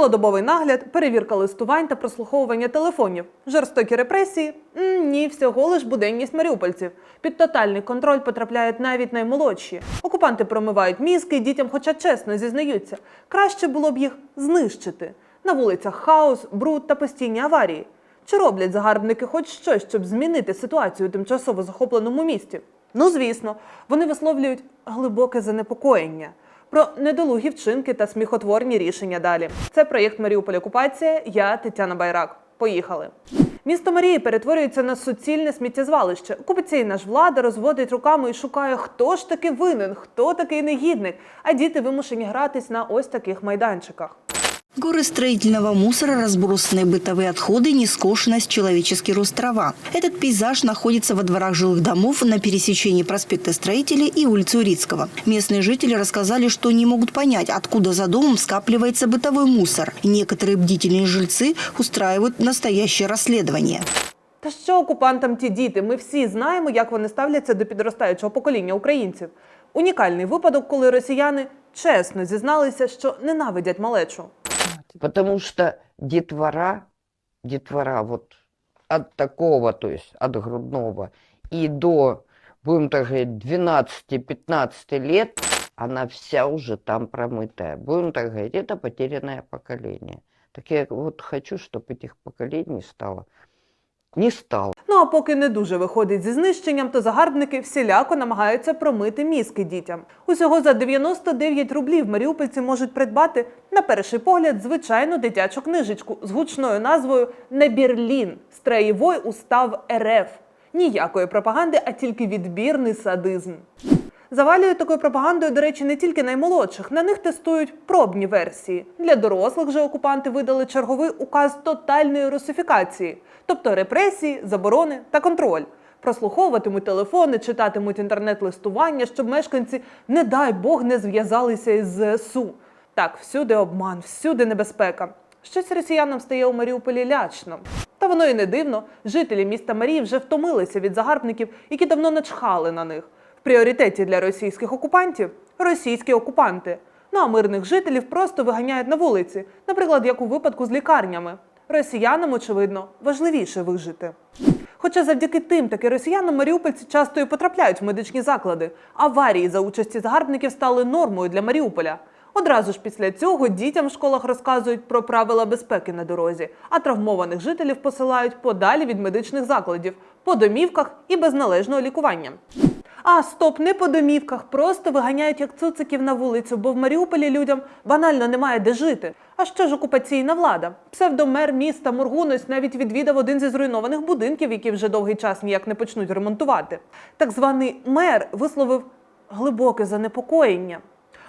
Цілодобовий нагляд, перевірка листувань та прослуховування телефонів, жорстокі репресії ні, всього лиш буденність маріупольців. Під тотальний контроль потрапляють навіть наймолодші. Окупанти промивають мізки дітям, хоча чесно зізнаються, краще було б їх знищити. На вулицях хаос, бруд та постійні аварії. Чи роблять загарбники хоч щось, щоб змінити ситуацію у тимчасово захопленому місті? Ну, звісно, вони висловлюють глибоке занепокоєння про недолугі вчинки та сміхотворні рішення далі. Це проєкт Маріуполь Окупація. Я Тетяна Байрак. Поїхали. Місто Марії перетворюється на суцільне сміттєзвалище. Окупаційна ж влада розводить руками і шукає, хто ж таки винен, хто такий негідник. А діти вимушені гратись на ось таких майданчиках. Горы строительного мусора, разбросанные бытовые отходы, нескошенность, человеческий рост трава. Этот пейзаж находится во дворах жилых домов на пересечении проспекта Строителей и улицы Урицкого. Местные жители рассказали, что не могут понять, откуда за домом скапливается бытовой мусор. Некоторые бдительные жильцы устраивают настоящее расследование. Та що окупантам ті діти? Ми всі знаємо, як вони ставляться до підростаючого покоління українців. Унікальний випадок, коли росіяни чесно зізналися, що ненавидять малечу. Потому что детвора, детвора вот от такого, то есть от грудного и до, будем так говорить, 12-15 лет, она вся уже там промытая. Будем так говорить, это потерянное поколение. Так я вот хочу, чтобы этих поколений стало. Не стало. Ну а поки не дуже виходить зі знищенням, то загарбники всіляко намагаються промити мізки дітям. Усього за 99 рублів маріупольці можуть придбати на перший погляд звичайну дитячу книжечку з гучною назвою «Не Берлін. Строєвой устав РФ. Ніякої пропаганди, а тільки відбірний садизм. Завалюють такою пропагандою, до речі, не тільки наймолодших. На них тестують пробні версії. Для дорослих же окупанти видали черговий указ тотальної русифікації, тобто репресії, заборони та контроль. Прослуховуватимуть телефони, читатимуть інтернет-листування, щоб мешканці, не дай Бог, не зв'язалися із ЗСУ. Так, всюди обман, всюди небезпека. Щось росіянам стає у Маріуполі лячно. Та воно і не дивно. Жителі міста Марії вже втомилися від загарбників, які давно начхали на них. Пріоритеті для російських окупантів російські окупанти. Ну а мирних жителів просто виганяють на вулиці, наприклад, як у випадку з лікарнями. Росіянам, очевидно, важливіше вижити. Хоча завдяки тим таки росіянам маріупольці часто і потрапляють в медичні заклади. Аварії за участі загарбників стали нормою для Маріуполя. Одразу ж після цього дітям в школах розказують про правила безпеки на дорозі, а травмованих жителів посилають подалі від медичних закладів, по домівках і без належного лікування. А стоп, не по домівках, просто виганяють як цуциків на вулицю, бо в Маріуполі людям банально немає де жити. А що ж окупаційна влада? Псевдомер міста Моргунось навіть відвідав один зі зруйнованих будинків, які вже довгий час ніяк не почнуть ремонтувати. Так званий мер висловив глибоке занепокоєння.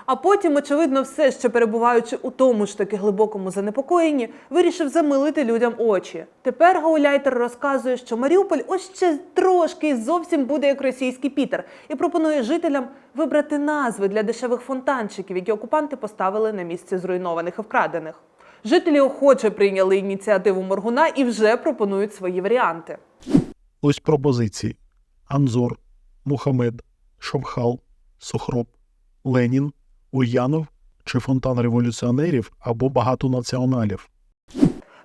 А потім, очевидно, все ще перебуваючи у тому ж таки глибокому занепокоєнні, вирішив замилити людям очі. Тепер гауляйтер розказує, що Маріуполь ось ще трошки зовсім буде як російський Пітер, і пропонує жителям вибрати назви для дешевих фонтанчиків, які окупанти поставили на місці зруйнованих і вкрадених. Жителі охоче прийняли ініціативу Моргуна і вже пропонують свої варіанти. Ось пропозиції: Анзор, Мухамед, Шовхал, Сохроб, Ленін, Ульянов чи фонтан революціонерів або багатонаціоналів.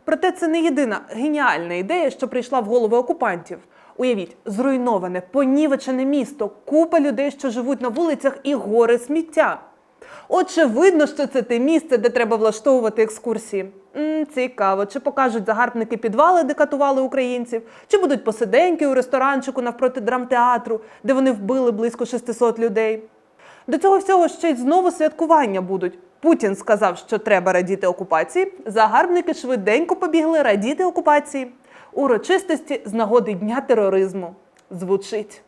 Проте це не єдина геніальна ідея, що прийшла в голови окупантів. Уявіть, зруйноване, понівечене місто, купа людей, що живуть на вулицях, і гори сміття. Очевидно, що це те місце, де треба влаштовувати екскурсії. м цікаво, чи покажуть загарбники підвали, де катували українців, чи будуть посиденьки у ресторанчику навпроти драмтеатру, де вони вбили близько 600 людей. До цього всього ще й знову святкування будуть. Путін сказав, що треба радіти окупації. Загарбники швиденько побігли радіти окупації. Урочистості з нагоди дня тероризму. Звучить.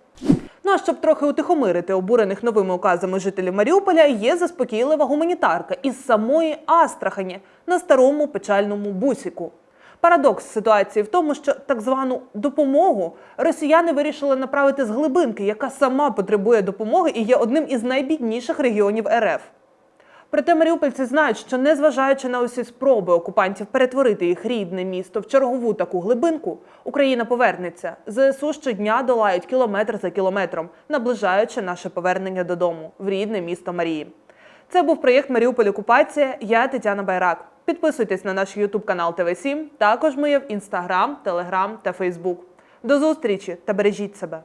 Ну а щоб трохи утихомирити обурених новими указами жителів Маріуполя, є заспокійлива гуманітарка із самої Астрахані на старому печальному бусіку. Парадокс ситуації в тому, що так звану допомогу росіяни вирішили направити з глибинки, яка сама потребує допомоги і є одним із найбідніших регіонів РФ. Проте маріупольці знають, що незважаючи на усі спроби окупантів перетворити їх рідне місто в чергову таку глибинку, Україна повернеться. ЗСУ щодня долають кілометр за кілометром, наближаючи наше повернення додому в рідне місто Марії. Це був проєкт Маріуполь Окупація. Я Тетяна Байрак. Підписуйтесь на наш YouTube канал ТВ7. Також ми є в Instagram, Telegram та Facebook. До зустрічі та бережіть себе.